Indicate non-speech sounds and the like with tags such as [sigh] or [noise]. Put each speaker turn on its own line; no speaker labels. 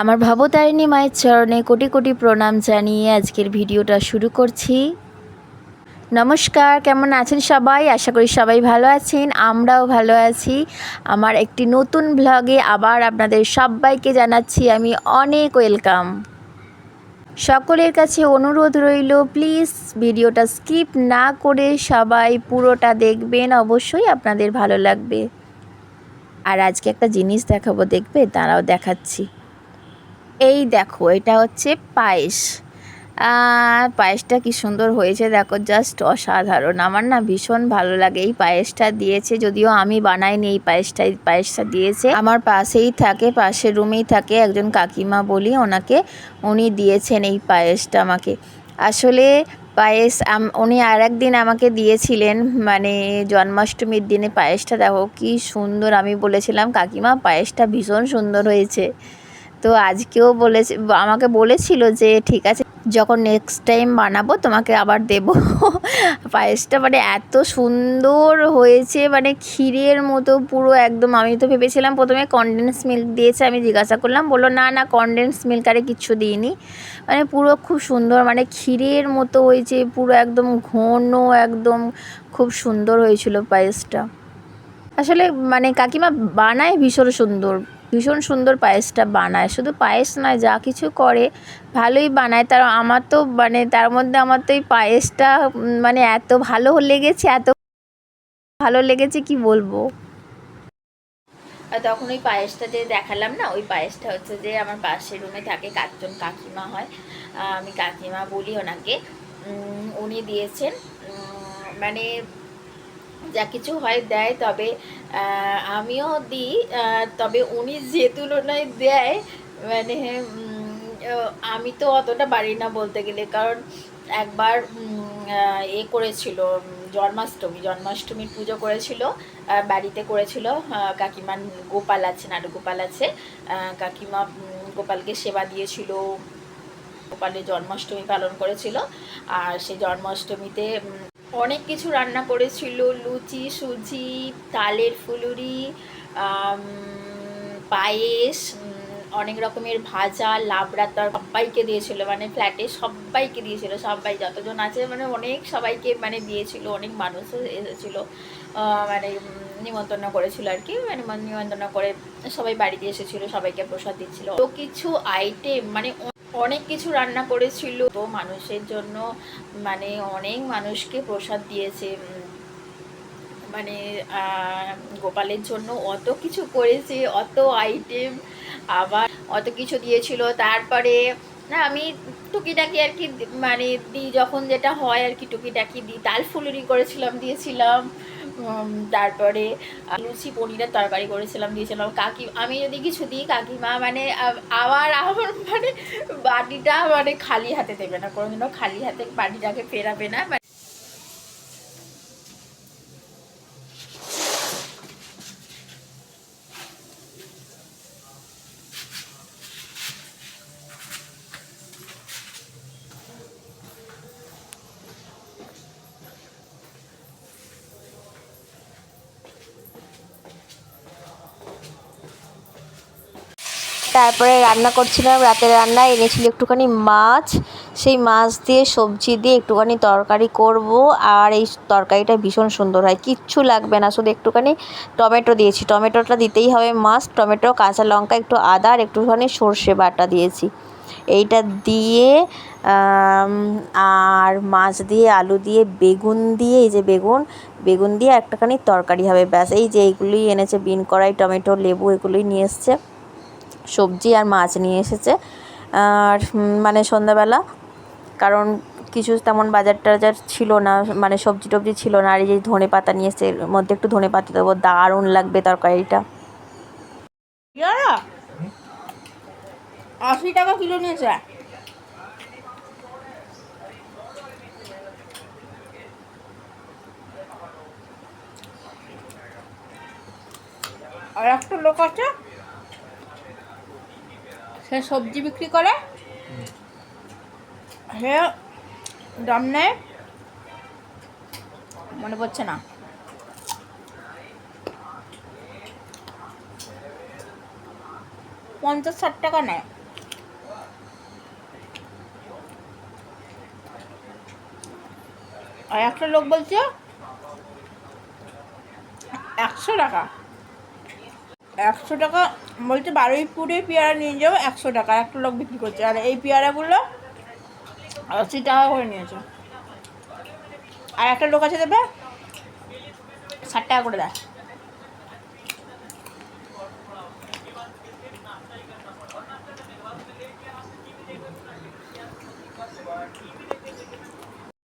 আমার ভবতারিণী মায়ের চরণে কোটি কোটি প্রণাম জানিয়ে আজকের ভিডিওটা শুরু করছি। নমস্কার, কেমন আছেন সবাই? আশা করি সবাই ভালো আছেন, আমরাও ভালো আছি। আমার একটি নতুন ব্লগে আবার আপনাদের সবাইকে জানাচ্ছি আমি অনেক ওয়েলকাম সকলের কাছে অনুরোধ রইল প্লিজ ভিডিওটা স্কিপ না করে সবাই পুরোটা দেখবেন, অবশ্যই আপনাদের ভালো লাগবে। আর আজকে একটা জিনিস দেখাবো, দেখবে? তারাও দেখাচ্ছি। এই দেখো, এটা হচ্ছে পায়েস। পায়েসটা কি সুন্দর হয়েছে দেখো জাস্ট অসাধারণ। আমার না ভীষণ ভালো লাগে এই পায়েসটা দিয়েছে, যদিও আমি বানাইনি এই পায়েসটা পায়েসটা দিয়েছে। আমার পাশেই থাকে, পাশের রুমেই থাকে একজন কাকিমা বলি, ওনাকে উনি দিয়েছেন এই পায়েসটা আমাকে। আসলে পায়েস উনি আর একদিন আমাকে দিয়েছিলেন মানে জন্মাষ্টমীর দিনে পায়েসটা, দেখো কি সুন্দর আমি বলেছিলাম, কাকিমা পায়েসটা ভীষণ সুন্দর হয়েছে। তো আজকেও বলেছে, আমাকে বলেছিল যে ঠিক আছে, যখন নেক্সট টাইম বানাবো তোমাকে আবার দেবো। [laughs] পায়েসটা মানে এত সুন্দর হয়েছে মানে ক্ষীরের মতো পুরো একদম। আমি তো ভেবেছিলাম প্রথমে কনডেন্স মিল্ক দিয়েছে, আমি জিজ্ঞাসা করলাম, বলল, না না কনডেন্স মিল্ক আরে কিচ্ছু দিইনি। মানে পুরো খুব সুন্দর মানে ক্ষীরের মতো হয়েছে পুরো একদম ঘন, একদম খুব সুন্দর হয়েছিল পায়েসটা। আসলে মানে কাকিমা বানায় ভীষণ সুন্দর। ভীষণ সুন্দর পায়েসটা বানায়। শুধু পায়েস নয়, যা কিছু করে ভালোই বানায়। তার, আমার তো মানে তার মধ্যে আমার তো এই পায়েসটা মানে এত ভালো লেগেছে, এত ভালো লেগেছে কি বলব? আর তখন ওই পায়েসটা যে দেখালাম না, ওই পায়েসটা হচ্ছে যে আমার পাশের রুমে থাকে একজন কাকিমা হয়। আমি কাকিমা বলি ওনাকে। উনি দিয়েছেন মানে যা কিছু হয় দেয় তবে আমিও দিই তবে উনি যে তুলনায় দেয় মানে আমি তো অতটা বাড়ি না বলতে গেলে। কারণ একবার এ করেছিল জন্মাষ্টমী জন্মাষ্টমীর পুজো করেছিল বাড়িতে করেছিল আহ, কাকিমার গোপাল আছে নাটু গোপাল আছে কাকিমা গোপালকে সেবা দিয়েছিল গোপালের জন্মাষ্টমী পালন করেছিল আর সেই জন্মাষ্টমীতে অনেক কিছু রান্না করেছিল, লুচি, সুজি, তালের ফুলুরি পায়েস অনেক রকমের ভাজা লাবড়া তার সবাইকে দিয়েছিল মানে ফ্ল্যাটে সবাইকে দিয়েছিল, সবাই যতজন আছে মানে অনেক সবাইকে মানে দিয়েছিল, অনেক মানুষও এসেছিল মানে নিমন্ত্রণ করেছিল আর কি মানে নিমন্ত্রণ করে সবাই বাড়িতে এসেছিল, সবাইকে প্রসাদ দিচ্ছিল। তো কিছু আইটেম মানে অনেক কিছু রান্না করেছিল। তো মানুষের জন্য মানে অনেক মানুষকে প্রসাদ দিয়েছে। মানে গোপালের জন্য অত কিছু করেছে, অত আইটেম আবার অত কিছু দিয়েছিল। তারপরে, না, আমি টুকিটাকি আর কি মানে দিই, যখন যেটা হয় আর কি, টুকিটাকি দিই। তাল ফুলুরি করেছিলাম, দিয়েছিলাম। তারপরে লুচি পনিরের তরকারি করেছিলাম, দিয়েছিলাম কাকি, আমি যদি কিছু দিই, কাকিমা মানে আবার আমার মানে বাটিটা মানে খালি হাতে দেবে না, কোনোদিনও খালি হাতে বাটিটাকে ফেরাবে না
তারপরে রান্না করছিলাম, রাতের রান্না এনেছিল একটুখানি মাছ। সেই মাছ দিয়ে সবজি দিয়ে একটুখানি তরকারি করব আর এই তরকারিটা ভীষণ সুন্দর হয়। কিচ্ছু লাগবে না, শুধু একটুখানি টমেটো দিয়েছি। টমেটোটা দিতেই হবে মাছ টমেটো, কাঁচা লঙ্কা, একটু আদা আর একটুখানি সর্ষে বাটা দিয়েছি। এইটা দিয়ে আর মাছ দিয়ে, আলু দিয়ে, বেগুন দিয়ে, এই যে বেগুন বেগুন দিয়ে একটাখানি তরকারি হবে। ব্যাস, এই যে এইগুলোই এনেছে, বিন কড়াই, টমেটো, লেবু, এগুলোই নিয়ে এসছে। সবজি আর মাছ নিয়ে এসেছে। আর মানে সন্ধ্যাবেলা, কারণ কিছু তেমন বাজার টাজার ছিল না মানে সবজি টবজি ছিল না, আর এই যে ধনে পাতা নিয়ে এসছে, এর মধ্যে একটু ধনে পাতা দেবো, দারুণ লাগবে তরকারিটা।
আশি টাকা কিলো নিয়েছে। আর একটা লোক আছে সে সবজি বিক্রি করে। সে দাম নেয়, মনে পড়ছে না। পঞ্চাশ ষাট টাকা নেয়। আর একটা লোক বলছে, একশো টাকা। একশো টাকা বলছে বারুইপুরে পেয়ারা নিয়ে যাব একশো টাকা, একটা লোক বিক্রি করছে। আর এই পেয়ারাগুলো আশি টাকা করে নিয়েছে। আর একটা লোক আছে দেবে, ষাট টাকা করে দেয়।